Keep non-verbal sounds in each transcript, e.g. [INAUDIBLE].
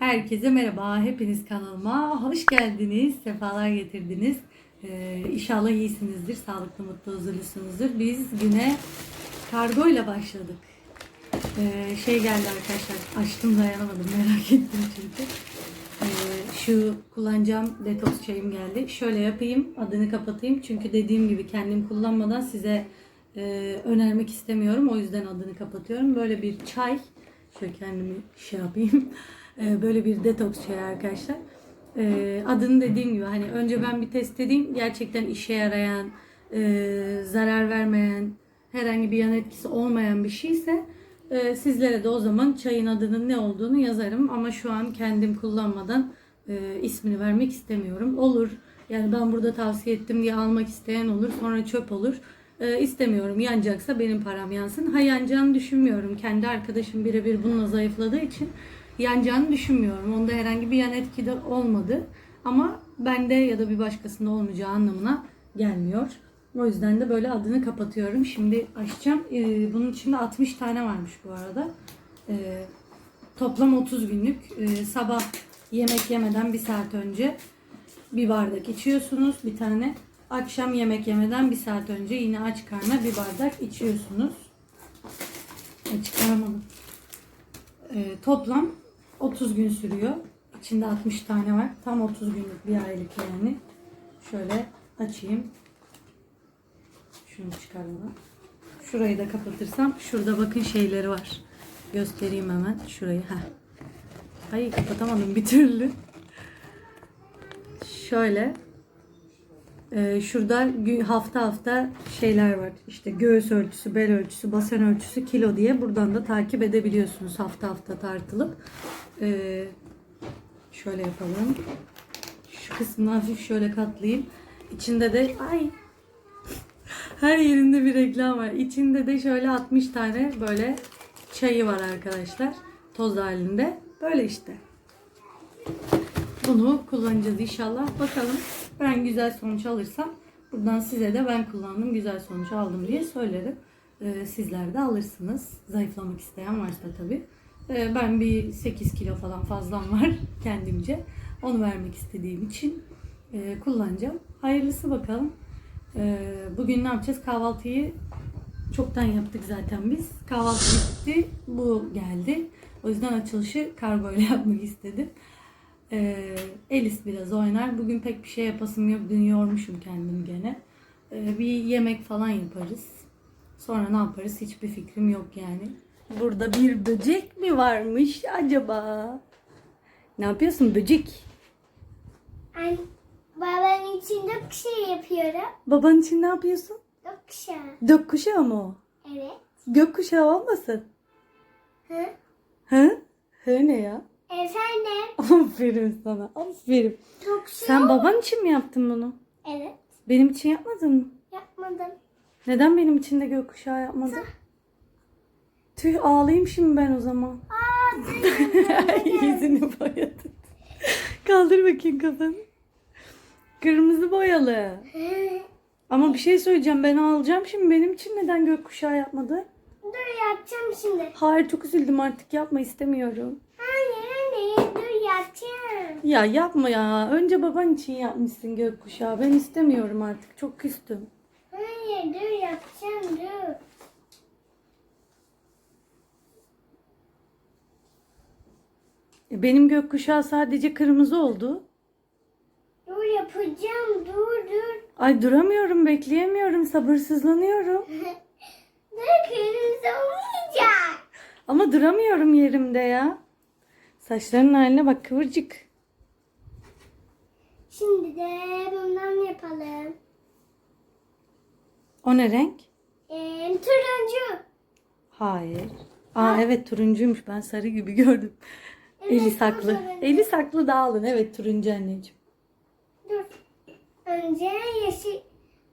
Herkese merhaba. Hepiniz kanalıma hoş geldiniz. Sefalar getirdiniz. Ee, inşallah iyisinizdir. Sağlıklı, mutlu, huzurlusunuzdur. Biz güne kargo ile başladık. Ee, şey geldi arkadaşlar. Açtım dayanamadım. Merak ettim çünkü. Ee, şu kullanacağım detoks çayım geldi. Şöyle yapayım. Adını kapatayım. Çünkü dediğim gibi kendim kullanmadan size e, önermek istemiyorum. O yüzden adını kapatıyorum. Böyle bir çay. Şöyle kendimi şey yapayım. [LAUGHS] Ee, böyle bir detoks çayı arkadaşlar. Ee, adını dediğim gibi hani önce ben bir test edeyim. Gerçekten işe yarayan, e, zarar vermeyen, herhangi bir yan etkisi olmayan bir şeyse e, sizlere de o zaman çayın adının ne olduğunu yazarım. Ama şu an kendim kullanmadan e, ismini vermek istemiyorum. Olur. Yani ben burada tavsiye ettim diye almak isteyen olur. Sonra çöp olur. E, istemiyorum. Yanacaksa benim param yansın. Ha yanacağını düşünmüyorum. Kendi arkadaşım birebir bununla zayıfladığı için yanacağını düşünmüyorum. Onda herhangi bir yan etki de olmadı. Ama bende ya da bir başkasında olmayacağı anlamına gelmiyor. O yüzden de böyle adını kapatıyorum. Şimdi açacağım. Ee, bunun içinde 60 tane varmış bu arada. Ee, toplam 30 günlük. Ee, sabah yemek yemeden bir saat önce bir bardak içiyorsunuz. Bir tane. Akşam yemek yemeden bir saat önce yine aç karnına bir bardak içiyorsunuz. E, çıkaramadım. Toplam 30 gün sürüyor. İçinde 60 tane var. Tam 30 günlük bir aylık yani. Şöyle açayım. Şunu çıkarmadan. Şurayı da kapatırsam şurada bakın şeyleri var. Göstereyim hemen şurayı. Heh. Ay kapatamadım bir türlü. Şöyle. Ee, şurada hafta hafta şeyler var. İşte göğüs ölçüsü, bel ölçüsü, basen ölçüsü, kilo diye buradan da takip edebiliyorsunuz hafta hafta tartılıp. Ee, şöyle yapalım. Şu kısmını hafif şöyle katlayayım. İçinde de ay her yerinde bir reklam var. İçinde de şöyle 60 tane böyle çayı var arkadaşlar. Toz halinde. Böyle işte. Bunu kullanacağız inşallah. Bakalım ben güzel sonuç alırsam buradan size de ben kullandım güzel sonuç aldım diye söylerim. Ee, sizler de alırsınız. Zayıflamak isteyen varsa tabii. Ee, ben bir 8 kilo falan fazlam var [LAUGHS] kendimce. Onu vermek istediğim için e, kullanacağım. Hayırlısı bakalım. Ee, bugün ne yapacağız? Kahvaltıyı çoktan yaptık zaten biz. Kahvaltı bitti. Bu geldi. O yüzden açılışı kargo ile [LAUGHS] yapmak istedim. Ee, Elis biraz oynar. Bugün pek bir şey yapasım yok. Dün yormuşum kendimi gene. Bir yemek falan yaparız. Sonra ne yaparız hiçbir fikrim yok yani. Burada bir böcek mi varmış acaba? Ne yapıyorsun böcek? An babam için dokuşa yapıyorum. Baban için ne yapıyorsun? Dokuşa. Gökkuşağı mı o? Evet. Gökkuşağı olmasın? Hı? Hı? Hı ne ya? Efendim. [LAUGHS] Aferin sana. Aferin. Dokuşa. Sen baban için mi yaptın bunu? Evet. Benim için yapmadın mı? Yapmadım. Neden benim için de gökkuşağı yapmadın? Tüh ağlayayım şimdi ben o zaman. [LAUGHS] Yüzünü boyadın. Kaldır bakayım kafanı. Kırmızı boyalı. Ama bir şey söyleyeceğim ben alacağım şimdi benim için neden gökkuşağı yapmadı? dur yapacağım şimdi. Hayır çok üzüldüm artık yapma istemiyorum. Hayır anne dur yapacağım. Ya yapma ya. Önce baban için yapmışsın gökkuşağı. Ben istemiyorum artık. Çok küstüm. Hayır dur yapacağım dur. E, Benim gökkuşağı sadece kırmızı oldu. Dur yapacağım dur dur. Ay duramıyorum, bekleyemiyorum, sabırsızlanıyorum. [LAUGHS] Dur kırmızı olmayacak. Ama duramıyorum yerimde ya. Saçların haline bak kıvırcık. Şimdi de bundan yapalım. O ne renk? Ee, turuncu. Hayır. Aa evet turuncuymuş. Ben sarı gibi [LAUGHS] gördüm. Evet, Eli saklı. turuncu. Eli saklı dağılın. Evet turuncu anneciğim. Dur. Önce yeşil.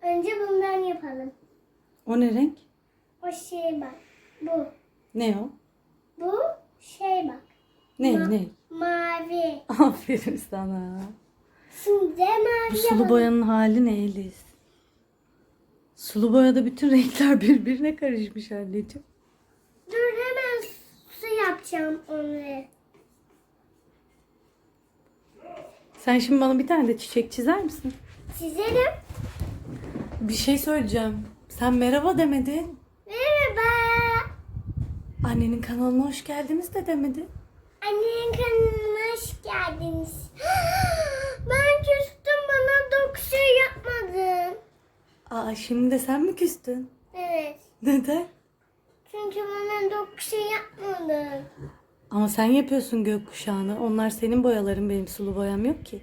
Önce bundan yapalım. O ne renk? O şey bak. Bu. Ne o? Bu şey bak. Ne Ma- ne? Mavi. [LAUGHS] Aferin sana. Şimdi mavi Bu sulu yapalım. boyanın hali ne Elis? Sulu boyada bütün [LAUGHS] renkler birbirine karışmış anneciğim. Dur hemen su yapacağım onu. Sen şimdi bana bir tane de çiçek çizer misin? Çizerim. Bir şey söyleyeceğim. Sen merhaba demedin. Merhaba. Annenin kanalına hoş geldiniz de demedin. Annenin kanalına hoş geldiniz. [GASPS] ben küstüm bana dok şey yapmadın. Aa şimdi de sen mi küstün? Evet. Neden? Çünkü bana dok şey yapmadın. Ama sen yapıyorsun gökkuşağını. Onlar senin boyaların benim sulu boyam yok ki.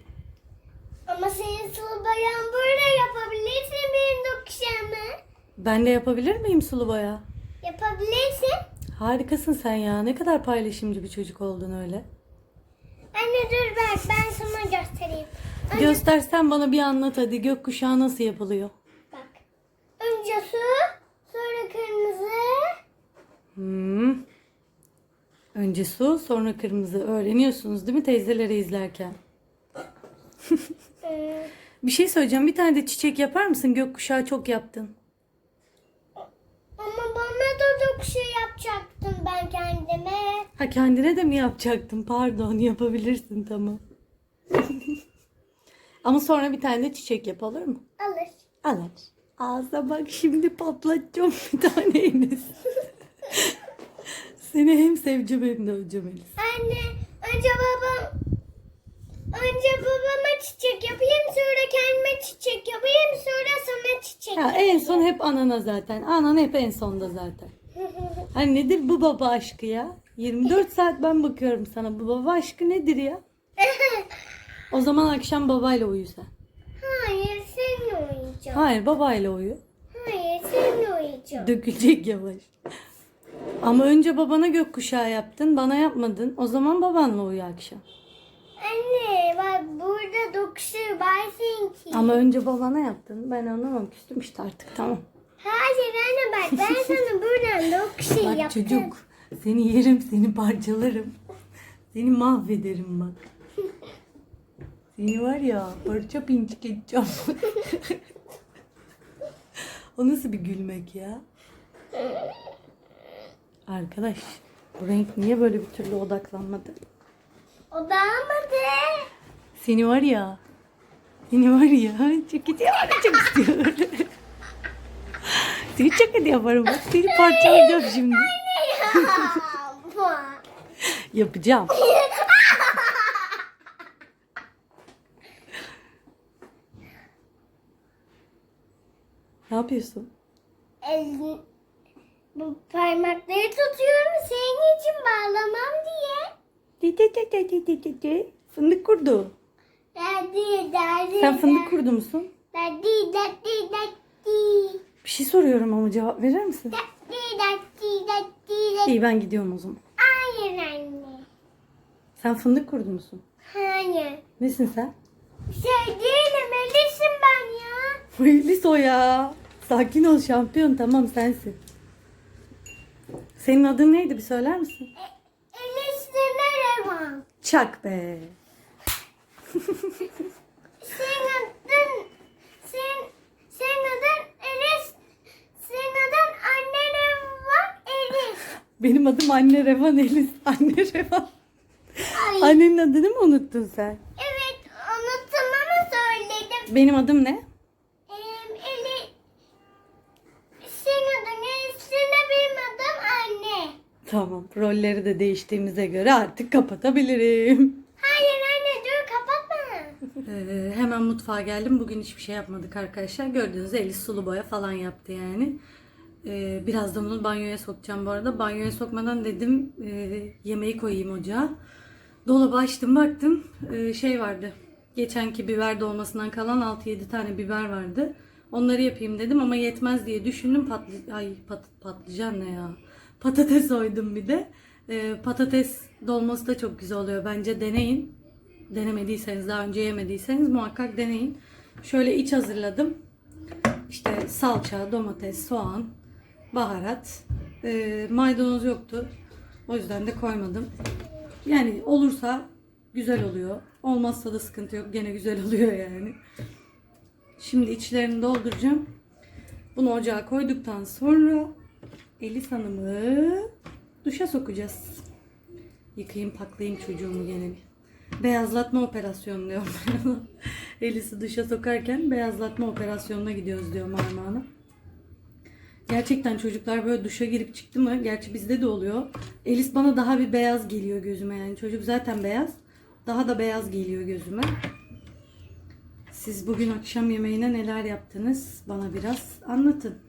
Ama senin sulu bayan böyle yapabilirsin benim şeyimi. Ben de yapabilir miyim sulu boya? Yapabilirsin. Harikasın sen ya. Ne kadar paylaşımcı bir çocuk oldun öyle. Anne dur bak ben sana göstereyim. Önce, Göstersen bana bir anlat hadi. Gökkuşağı nasıl yapılıyor? bak. Önce su, sonra kırmızı. Hmm. Önce su, sonra kırmızı. Öğreniyorsunuz değil mi teyzeleri izlerken? Ee, Bir şey söyleyeceğim. Bir tane de çiçek yapar mısın? Gökkuşağı çok yaptın. ama bana da dok şey yapacaktım ben kendime. Ha kendine de mi yapacaktın? Pardon yapabilirsin tamam. [LAUGHS] Ama sonra bir tane de çiçek yap olur mu? Alır. Alır. Ağza bak şimdi patlatacağım bir tane Enes. [LAUGHS] Seni hem seveceğim hem de öleceğim Enes. Anne önce babam önce babama çiçek yapayım sonra kendime çiçek yapayım sonra sana çiçek. Ya en son hep anana zaten. Anan hep en sonda zaten. Hani nedir bu baba aşkı ya? 24 saat ben bakıyorum sana. Bu baba aşkı nedir ya? O zaman akşam babayla uyu sen. Hayır seninle uyuyacağım. Hayır babayla uyu. Hayır seninle uyuyacağım. Dökülecek yavaş. Ama önce babana gökkuşağı yaptın, bana yapmadın. O zaman babanla uyu akşam. Anne bak burada dokuşu varsın ki. Ama önce babana yaptın. Ben anlamam. Küstüm işte artık tamam. Hayır anne bak ben [LAUGHS] sana buradan dokuşu Bak yaptım. çocuk. Seni yerim, seni parçalarım. Seni mahvederim bak. Seni var ya parça pinçik edeceğim. [LAUGHS] o nasıl bir gülmek ya? Arkadaş bu renk niye böyle bir türlü odaklanmadı? O dağılmadı. Seni var ya. Seni var ya. Çok yaparım. Çok istiyorum. Seni çok kötü yaparım. Bak seni parçalayacağım şimdi. Yapacağım. ne yapıyorsun? Bu parmakları tutuyorum senin için bağlamam diye. Di di di di di di di di. Fındık kurdu. Daddy, daddy, Sen fındık kurdu musun? Daddy, daddy, daddy. Bir şey soruyorum ama cevap verir misin? Daddy, daddy, daddy, daddy. İyi ben gidiyorum o zaman. Hayır anne. Sen fındık kurdu musun? Hayır. Nesin sen? Şey değilim, Melis'im ben ya. Melis o ya. Sakin ol şampiyon tamam sensin. Senin adın neydi bir söyler misin? Nereye Çak be. Senin adın, sen, senin adın Elis. Senin adın annen var Elis. Benim adım Anne Revan Elis. Anne Revan. Ay. Annenin adını mı unuttun sen? Evet, unuttum ama söyledim. Benim adım ne? Tamam. Rolleri de değiştiğimize göre artık kapatabilirim. Hayır anne dur kapatma. Ee, hemen mutfağa geldim. Bugün hiçbir şey yapmadık arkadaşlar. Gördüğünüz Elis sulu boya falan yaptı yani. Ee, birazdan onu banyoya sokacağım bu arada. Banyoya sokmadan dedim e, yemeği koyayım ocağa. Dolabı açtım baktım e, şey vardı. Geçenki biber dolmasından kalan 6-7 tane biber vardı. Onları yapayım dedim ama yetmez diye düşündüm. Patlı Ay pat patlıcan ne ya? Patates soydum bir de. Ee, patates dolması da çok güzel oluyor. Bence deneyin. Denemediyseniz daha önce yemediyseniz muhakkak deneyin. Şöyle iç hazırladım. İşte salça, domates, soğan, baharat. Ee, maydanoz yoktu. O yüzden de koymadım. Yani olursa güzel oluyor. Olmazsa da sıkıntı yok. Gene güzel [LAUGHS] oluyor yani. Şimdi içlerini dolduracağım. Bunu ocağa koyduktan sonra Elis Hanım'ı duşa sokacağız. Yıkayayım paklayayım çocuğumu gene bir. beyazlatma operasyonu diyorum. [LAUGHS] Elis'i dışa sokarken beyazlatma operasyonuna gidiyoruz diyorum Armağan'a. Gerçekten çocuklar böyle duşa girip çıktı mı? Gerçi bizde de oluyor. Elis bana daha bir beyaz geliyor gözüme yani. Çocuk zaten beyaz. Daha da beyaz geliyor gözüme. Siz bugün akşam yemeğine neler yaptınız? Bana biraz anlatın.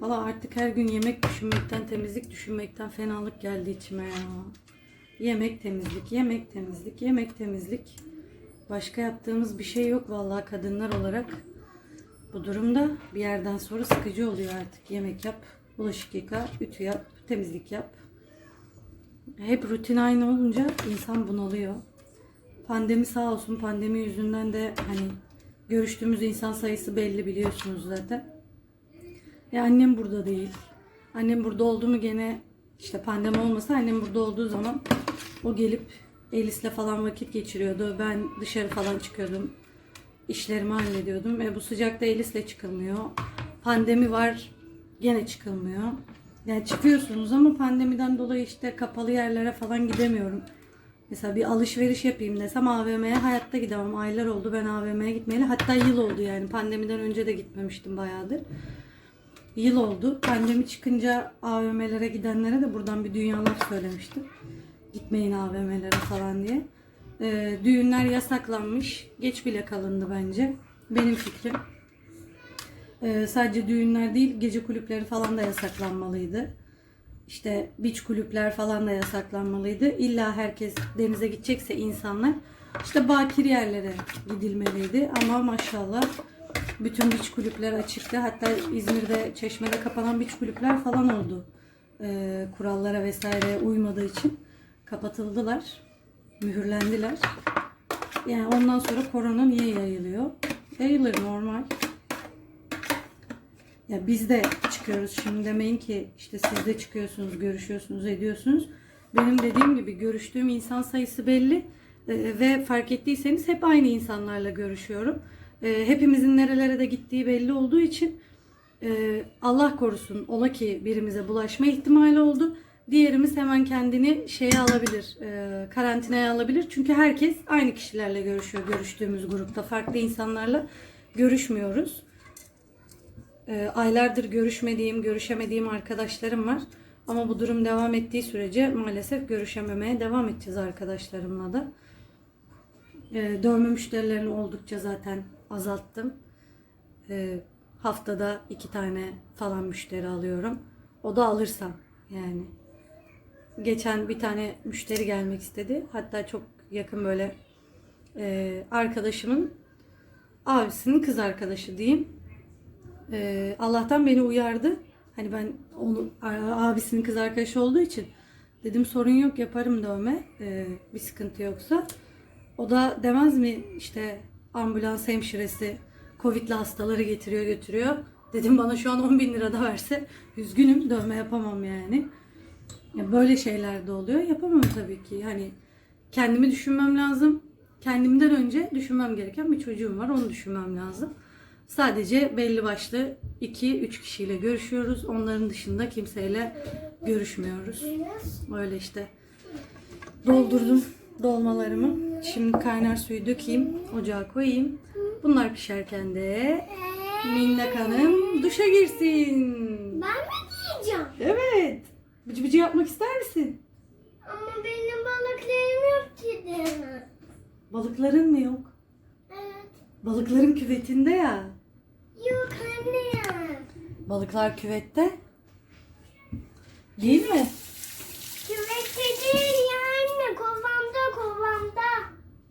Valla artık her gün yemek düşünmekten, temizlik düşünmekten fenalık geldi içime ya. Yemek temizlik, yemek temizlik, yemek temizlik. Başka yaptığımız bir şey yok vallahi kadınlar olarak. Bu durumda bir yerden sonra sıkıcı oluyor artık. Yemek yap, bulaşık yıka, ütü yap, temizlik yap. Hep rutin aynı olunca insan bunalıyor. Pandemi sağ olsun pandemi yüzünden de hani görüştüğümüz insan sayısı belli biliyorsunuz zaten. Ya annem burada değil. Annem burada oldu mu gene işte pandemi olmasa annem burada olduğu zaman o gelip Elis'le falan vakit geçiriyordu. Ben dışarı falan çıkıyordum. İşlerimi hallediyordum. E bu sıcakta Elis'le çıkılmıyor. Pandemi var gene çıkılmıyor. Yani çıkıyorsunuz ama pandemiden dolayı işte kapalı yerlere falan gidemiyorum. Mesela bir alışveriş yapayım desem AVM'ye hayatta gidemem. Aylar oldu ben AVM'ye gitmeyeli. Hatta yıl oldu yani. Pandemiden önce de gitmemiştim bayağıdır. Yıl oldu. Pandemi çıkınca AVM'lere gidenlere de buradan bir dünyalar söylemiştim. Gitmeyin AVM'lere falan diye. Ee, düğünler yasaklanmış. Geç bile kalındı bence. Benim fikrim. Ee, sadece düğünler değil, gece kulüpleri falan da yasaklanmalıydı. İşte beach kulüpler falan da yasaklanmalıydı. İlla herkes denize gidecekse insanlar işte bakir yerlere gidilmeliydi. Ama maşallah bütün beach kulüpler açıktı. Hatta İzmir'de, Çeşme'de kapanan beach kulüpler falan oldu. Ee, kurallara vesaire uymadığı için kapatıldılar. Mühürlendiler. Yani ondan sonra korona niye yayılıyor? Yayılır normal. Ya biz de çıkıyoruz şimdi demeyin ki işte siz de çıkıyorsunuz, görüşüyorsunuz, ediyorsunuz. Benim dediğim gibi görüştüğüm insan sayısı belli Ee, ve fark ettiyseniz hep aynı insanlarla görüşüyorum. Ee, hepimizin nerelere de gittiği belli olduğu için e, Allah korusun ola ki birimize bulaşma ihtimali oldu. Diğerimiz hemen kendini şeye alabilir, e, karantinaya alabilir. Çünkü herkes aynı kişilerle görüşüyor görüştüğümüz grupta. Farklı insanlarla görüşmüyoruz. E, aylardır görüşmediğim, görüşemediğim arkadaşlarım var. Ama bu durum devam ettiği sürece maalesef görüşememeye devam edeceğiz arkadaşlarımla da. E, dövme müşterilerini oldukça zaten azalttım. E, haftada iki tane falan müşteri alıyorum. O da alırsam yani. Geçen bir tane müşteri gelmek istedi. Hatta çok yakın böyle e, arkadaşımın abisinin kız arkadaşı diyeyim. Ee, Allah'tan beni uyardı. Hani ben onu abisinin kız arkadaşı olduğu için dedim sorun yok yaparım dövme ee, bir sıkıntı yoksa. O da demez mi işte ambulans hemşiresi Covid'li hastaları getiriyor götürüyor. Dedim bana şu an 10 bin lira da verse üzgünüm dövme yapamam yani. Ya böyle şeyler de oluyor. Yapamam tabii ki. Hani kendimi düşünmem lazım. Kendimden önce düşünmem gereken bir çocuğum var. Onu düşünmem lazım. Sadece belli başlı 2-3 kişiyle görüşüyoruz. Onların dışında kimseyle görüşmüyoruz. Öyle işte. Doldurdum dolmalarımı. Şimdi kaynar suyu dökeyim. Ocağa koyayım. Bunlar pişerken de Minnak Hanım duşa girsin. Ben mi giyeceğim? Evet. Bıcı bıcı yapmak ister misin? Ama benim balıklarım yok ki de. Balıkların mı yok? Evet. Balıkların küvetinde ya. Yok anne ya. Balıklar küvette. Değil mi? Küvette değil ya anne. Kovamda kovamda.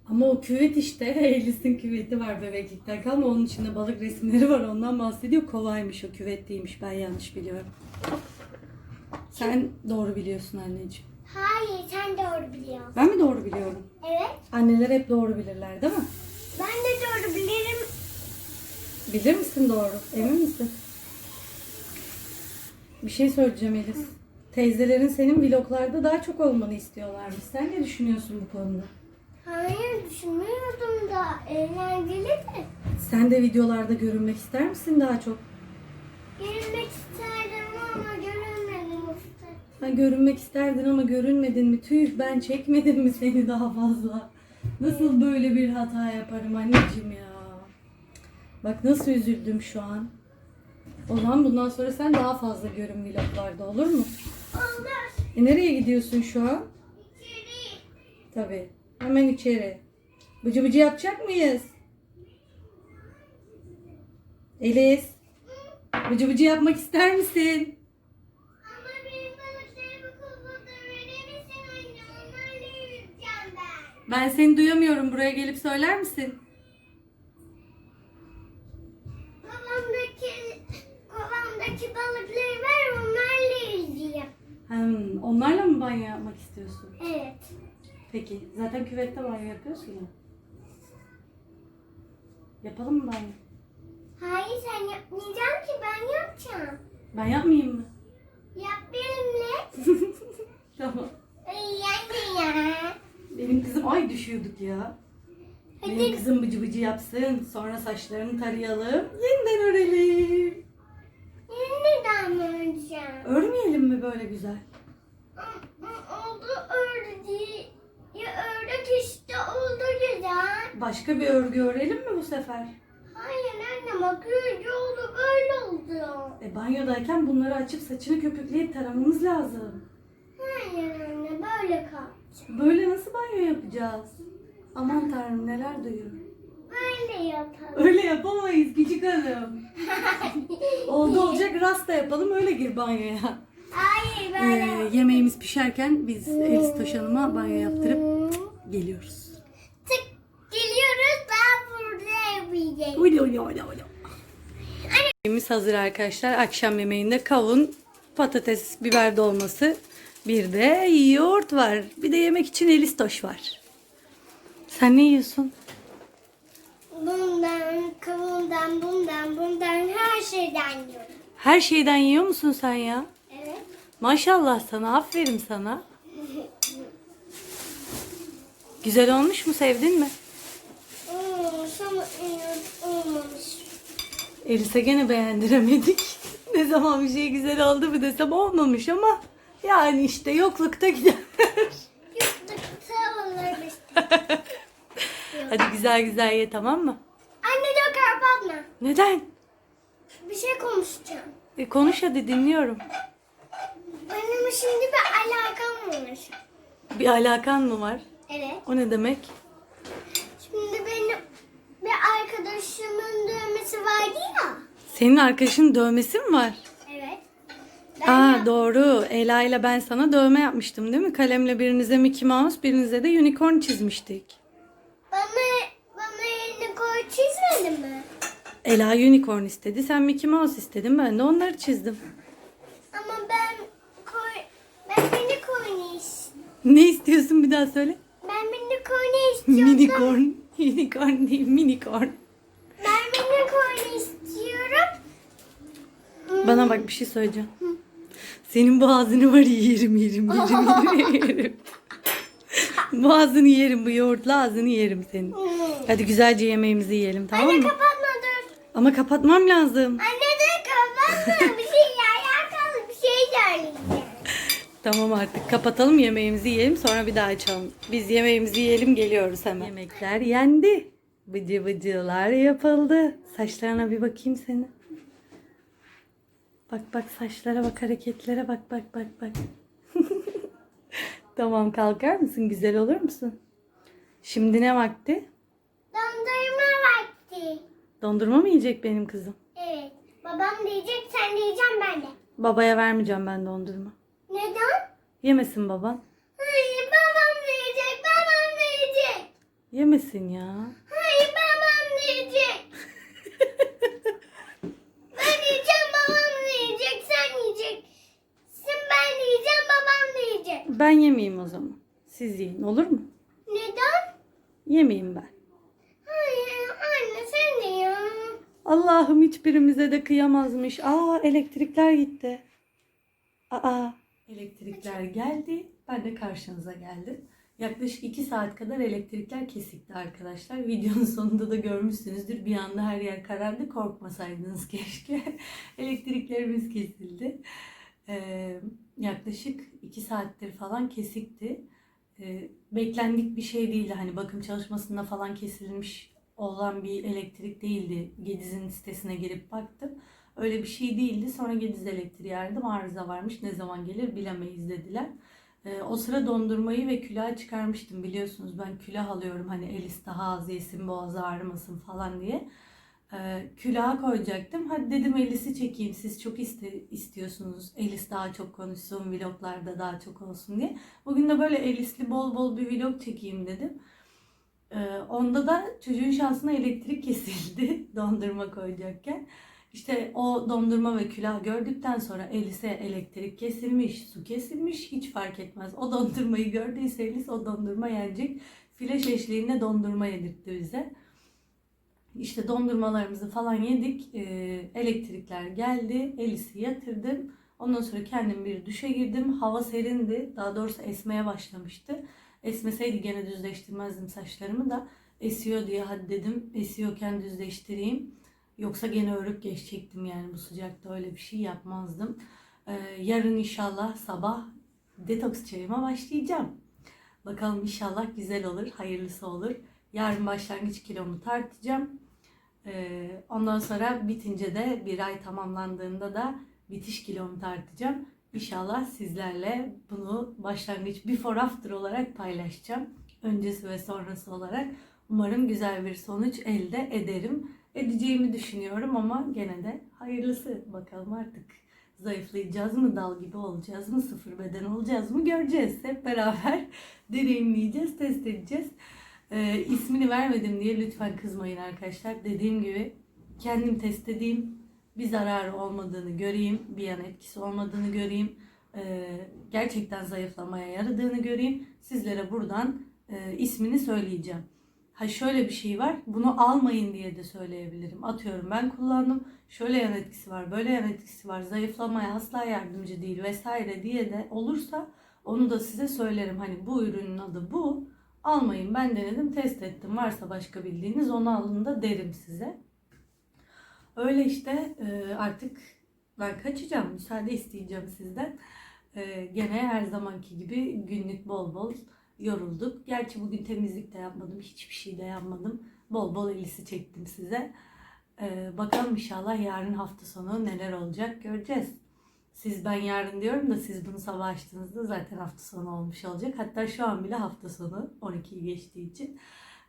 Ama o küvet işte. [LAUGHS] Elis'in küveti var bebeklikten kalma. Onun içinde balık resimleri var. Ondan bahsediyor. Kovaymış o küvet değilmiş. Ben yanlış biliyorum. Sen doğru biliyorsun anneciğim. Hayır sen doğru biliyorsun. Ben mi doğru biliyorum? Evet. Anneler hep doğru bilirler değil mi? Ben de doğru bilirim. Bilir misin doğru? Emin misin? Bir şey söyleyeceğim Elis. Teyzelerin senin vloglarda daha çok olmanı istiyorlarmış. Sen ne düşünüyorsun bu konuda? Hayır düşünmüyordum da eğlenceli de. Sen de videolarda görünmek ister misin daha çok? Görünmek isterdim ama görünmedim işte. Sen görünmek isterdin ama görünmedin mi? Tüh ben çekmedim mi seni daha fazla? Nasıl böyle bir hata yaparım anneciğim ya? Bak nasıl üzüldüm şu an. O zaman bundan sonra sen daha fazla görün vloglarda olur mu? Olmaz. E nereye gidiyorsun şu an? İçeri. Tabii. Hemen içeri. Bıcı bıcı yapacak mıyız? Elis. Bıcı bıcı yapmak ister misin? Yüzeceğim ben. Seni duyamıyorum. Buraya gelip söyler misin? Kovamdaki, kovamdaki balıkları ver onlarla yüzeyim. Hem onlarla mı banyo yapmak istiyorsun? Evet. Peki. Zaten küvette banyo yapıyorsun ya. Yapalım mı banyo? Hayır sen yapmayacaksın ki ben yapacağım. Ben yapmayayım mı? Yap benimle. [LAUGHS] Tamam. Ay anne ya. Benim kızım ay düşüyorduk ya. Benim Hadi. kızım bıcı bıcı yapsın. Sonra saçlarını tarayalım. Yeniden örelim. Neden öreceğim? Örmeyelim mi böyle güzel? Oldu ördü. Ya işte oldu güzel. Başka bir örgü örelim mi bu sefer? Hayır anne makyaj oldu böyle oldu. E banyodayken bunları açıp saçını köpükleyip taramamız lazım. Hayır anne böyle kal. Böyle nasıl banyo yapacağız? Aman tanrım neler duyuyorum. Böyle yapalım. Öyle yapamayız küçük hanım. [LAUGHS] Oldu olacak rasta yapalım öyle gir banyoya. Hayır Ee, böyle. yemeğimiz pişerken biz Elis Hanım'a banyo yaptırıp geliyoruz. Tık geliyoruz daha burada yapacağız. Ulu ulu ulu ulu. Yemeğimiz hazır arkadaşlar. Akşam yemeğinde kavun, patates, biber dolması, bir de yoğurt var. Bir de yemek için Elis Toş var. Sen ne yiyorsun? Bundan, kavundan, bundan, bundan her şeyden yiyorum. Her şeyden yiyor musun sen ya? Evet. Maşallah sana, aferin sana. Güzel olmuş mu, sevdin mi? Sana evet, olmamış. Elis'e gene beğendiremedik. [LAUGHS] ne zaman bir şey güzel oldu mu desem olmamış ama yani işte yoklukta gider. [LAUGHS] Yoktu tavalar işte. [LAUGHS] Hadi güzel güzel ye tamam mı? Anne dur kapatma. Neden? Bir şey konuşacağım. E, konuş hadi dinliyorum. Benim şimdi bir alakam var. Bir alakan mı var? Evet. O ne demek? Şimdi benim bir arkadaşımın dövmesi vardı ya. Senin arkadaşın dövmesi mi var? Evet. Ben Aa yap- doğru. Ela ile ben sana dövme yapmıştım değil mi? Kalemle birinize Mickey Mouse, birinize de unicorn çizmiştik. bana, bana elini koy çizmedin mi? Ela unicorn istedi, sen Mickey Mouse istedin. Ben de onları çizdim. Ama ben koy, ben beni istiyorum. Ne istiyorsun bir daha söyle. İstiyorum. Unicorn. Unicorn [LAUGHS] değil, minicorn. Ben koyunu istiyorum. Bana bak bir şey söyleyeceğim. Senin boğazını var ya yerim yerim yerim yerim yerim. [LAUGHS] Boğazını yerim bu yoğurtlu ağzını yerim senin. Hmm. Hadi güzelce yemeğimizi yiyelim tamam Anne mı? kapatma dur. Ama kapatmam lazım. Anne dur kapatma. [LAUGHS] bir şey alakalı bir şey söyleyeceğim. Tamam artık kapatalım yemeğimizi yiyelim sonra bir daha açalım. Biz yemeğimizi yiyelim geliyoruz hemen. Yemekler yendi. Bıcı bıcılar yapıldı. Saçlarına bir bakayım senin. Bak bak saçlara bak hareketlere bak bak bak bak. [LAUGHS] tamam kalkar mısın? Güzel olur musun? Şimdi ne vakti? Dondurma vakti. Dondurma mı yiyecek benim kızım? Evet. Babam diyecek sen diyeceğim ben de. Babaya vermeyeceğim ben dondurma. Neden? Yemesin baban. Hayır babam diyecek babam diyecek. Yemesin ya. Hayır babam diyecek. [LAUGHS] ben diyeceğim babam diyecek sen yiyeceksin ben diyeceğim babam diyecek. Ben yemeyeyim o zaman. Siz yiyin olur mu? Neden? Yemeyeyim ben. Hayır anne sen de ya. Allah'ım hiçbirimize de kıyamazmış. Aa elektrikler gitti. Aa elektrikler geldi. Ben de karşınıza geldim. Yaklaşık 2 saat kadar elektrikler kesikti arkadaşlar. Videonun sonunda da görmüşsünüzdür. Bir anda her yer karardı. Korkmasaydınız [LAUGHS] keşke. Elektriklerimiz kesildi. Ee, yaklaşık 2 saattir falan kesikti. Ee, beklendik bir şey değildi. Hani bakım çalışmasında falan kesilmiş olan bir elektrik değildi. Gediz'in sitesine girip baktım. Öyle bir şey değildi. Sonra Gediz elektriği aradım. Arıza varmış. Ne zaman gelir bilemeyiz dediler. Ee, o sıra dondurmayı ve külahı çıkarmıştım. Biliyorsunuz ben külah alıyorum. Hani Elis daha az yesin, boğazı ağrımasın falan diye. Külaha koyacaktım. Hadi dedim Elis'i çekeyim. Siz çok iste, istiyorsunuz. Elis daha çok konuşsun, vloglarda daha çok olsun diye. Bugün de böyle Elis'li bol bol bir vlog çekeyim dedim. Ee, onda da çocuğun şansına elektrik kesildi [LAUGHS] dondurma koyacakken. İşte o dondurma ve külah gördükten sonra Elis'e elektrik kesilmiş, su kesilmiş hiç fark etmez. O dondurmayı gördüyse Elis o dondurma yenecek. Flaş eşliğinde dondurma yedirtti bize. İşte dondurmalarımızı falan yedik. Ee, elektrikler geldi. Elis'i yatırdım. Ondan sonra kendim bir duşa girdim. Hava serindi. Daha doğrusu esmeye başlamıştı. Esmeseydi gene düzleştirmezdim saçlarımı da. Esiyor diye hadi dedim. Esiyorken düzleştireyim. Yoksa gene örüp geçecektim yani bu sıcakta öyle bir şey yapmazdım. Ee, yarın inşallah sabah detoks çayıma başlayacağım. Bakalım inşallah güzel olur, hayırlısı olur. Yarın başlangıç kilomu tartacağım. Ee, ondan sonra bitince de bir ay tamamlandığında da bitiş kilomu tartacağım. İnşallah sizlerle bunu başlangıç before after olarak paylaşacağım. Öncesi ve sonrası olarak. Umarım güzel bir sonuç elde ederim. Edeceğimi düşünüyorum ama gene de hayırlısı. Bakalım artık zayıflayacağız mı, dal gibi olacağız mı, sıfır beden olacağız mı göreceğiz. Hep beraber [LAUGHS] deneyimleyeceğiz, test edeceğiz. Ee, ismini vermedim diye lütfen kızmayın arkadaşlar. Dediğim gibi kendim test edeyim, bir zararı olmadığını göreyim, bir yan etkisi olmadığını göreyim. Ee, gerçekten zayıflamaya yaradığını göreyim. Sizlere buradan e, ismini söyleyeceğim. Ha şöyle bir şey var. Bunu almayın diye de söyleyebilirim. Atıyorum ben kullandım. Şöyle yan etkisi var, böyle yan etkisi var. Zayıflamaya asla yardımcı değil vesaire diye de olursa onu da size söylerim. Hani bu ürünün adı bu. Almayın ben denedim, test ettim. Varsa başka bildiğiniz onu alın da derim size. Öyle işte e, artık ben kaçacağım. Müsaade isteyeceğim sizden. E, Gene her zamanki gibi günlük bol bol yorulduk. Gerçi bugün temizlik de yapmadım. Hiçbir şey de yapmadım. Bol bol elisi çektim size. Ee, bakalım inşallah yarın hafta sonu neler olacak göreceğiz. Siz ben yarın diyorum da siz bunu sabah açtığınızda zaten hafta sonu olmuş olacak. Hatta şu an bile hafta sonu 12'yi geçtiği için.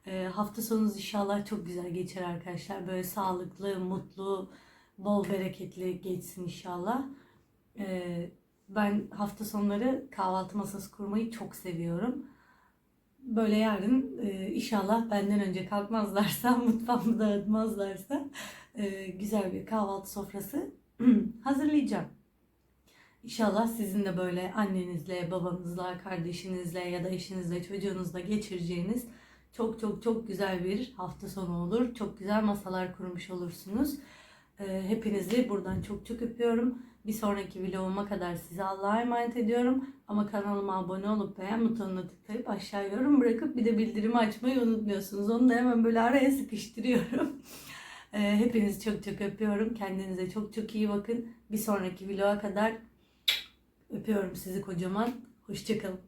Ee, hafta sonunuz inşallah çok güzel geçer arkadaşlar. Böyle sağlıklı, mutlu, bol bereketli geçsin inşallah. Ee, ben hafta sonları kahvaltı masası kurmayı çok seviyorum. Böyle yarın e, inşallah benden önce kalkmazlarsa, [LAUGHS] mutfağımı dağıtmazlarsa e, güzel bir kahvaltı sofrası [CLEARS THROAT] hazırlayacağım. İnşallah sizin de böyle annenizle, babanızla, kardeşinizle ya da eşinizle, çocuğunuzla geçireceğiniz çok çok çok güzel bir hafta sonu olur. Çok güzel masalar kurmuş olursunuz. E, hepinizi buradan çok çok öpüyorum. Bir sonraki vloguma kadar size Allah'a emanet ediyorum. Ama kanalıma abone olup beğen butonuna tıklayıp aşağı yorum bırakıp bir de bildirimi açmayı unutmuyorsunuz. Onu da hemen böyle araya sıkıştırıyorum. [LAUGHS] Ee, Hepinizi çok çok öpüyorum. Kendinize çok çok iyi bakın. Bir sonraki vloga kadar öpüyorum sizi kocaman. Hoşçakalın.